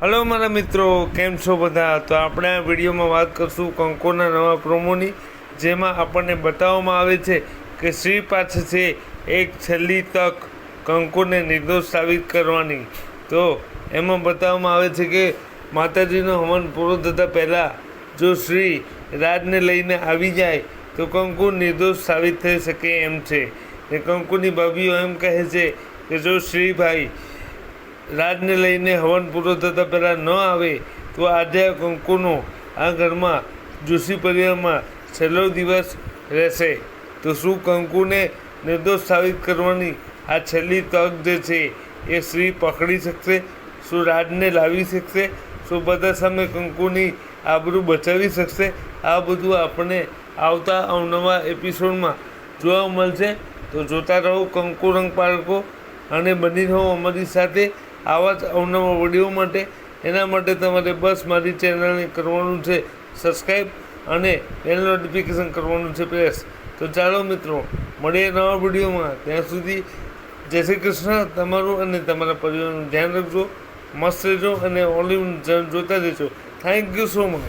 Hello મારા મિત્રો. કેમ છો બધા? તો આપણે આ વિડીયોમાં વાત કરશું કંકોના નવા પ્રોમોની, જેમાં આપણને બતાવવામાં આવે છે કે શ્રી પાસે છે એક છેલ્લી તક કંકુને નિર્દોષ સાબિત કરવાની. તો એમાં બતાવવામાં આવે છે કે માતાજીનો હવન પૂરો થતાં પહેલાં જો શ્રી રાજને લઈને આવી જાય, તો કંકુ નિર્દોષ સાબિત થઈ શકે એમ છે. ને કંકુની ભાભીઓ એમ કહે છે કે જો શ્રીભાઈ રાજને લઈને હવન પૂરો થતાં પહેલાં ન આવે તો આજે કંકુનો આ ઘરમાં જોશી પરિવારમાં છેલ્લો દિવસ રહેશે. તો શું કંકુને નિર્દોષ સાબિત કરવાની આ છેલ્લી તક જે છે એ શ્રી પકડી શકશે? શું રાજને લાવી શકશે? શું બધા સામે કંકુની આબરૂ બચાવી શકશે? આ બધું આપણને આવતા અવનવા એપિસોડમાં જોવા મળશે. તો જોતા રહો કંકુ રંગ પાળકો અને બની રહો અમારી સાથે. આવા જ અવનવા વીડિયો માટે. એના માટે તમારે બસ મારી ચેનલને કરવાનું છે સબસ્ક્રાઈબ અને બેલ નોટિફિકેશન કરવાનું છે પ્રેસ તો ચાલો મિત્રો, મળીએ નવા વિડીયોમાં. ત્યાં સુધી જય શ્રી કૃષ્ણ, તમારું અને તમારા પરિવારનું ધ્યાન રાખજો, મસ્ત રહેજો અને ઓલિવ જોતા રહેજો. Thank you so much